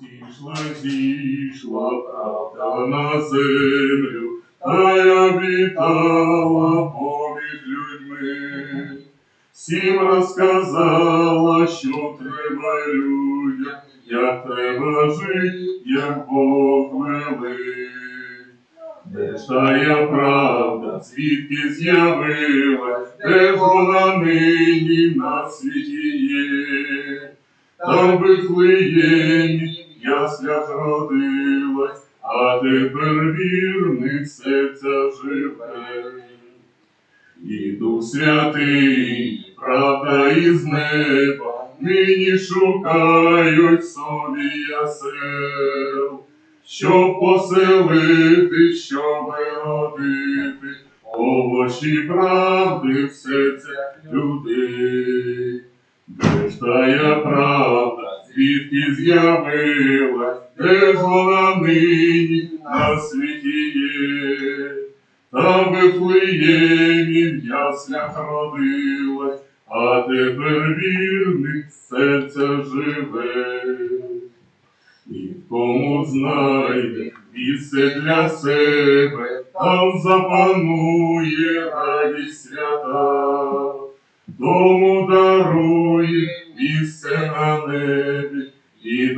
Зійшла, зійшла правда на землю, та я вітала поміж людьми. Всім розказала, що треба людям, як треба жити, як Бог велить. Де ж тая правда, звідки з'явилась, де ж вона нині на світі є? Там в Вифлеємі в яслях родилась, а тепер вірних серця живе. І Дух Святий, правда із неба, нині шукають собі ясел, щоб поселити, щоб родити овочі правди в серцях людей. Де ж тая правда, звідки з'явилась, де ж вона нині на світі є? Там в Вифлеємі в яслях родилась, а тепер вірних серця живе. І кому знайде місце для себе, там запанує радість свята, тому дарує місце на небі і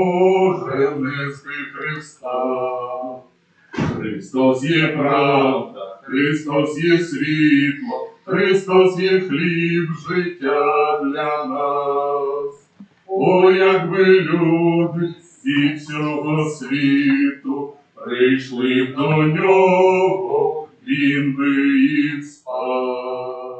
допоможе нести Христа. Христос є правда, Христос є світло, Христос є хліб життя для нас. О, якби люди зі всього світу прийшли б до нього, він би їх спас.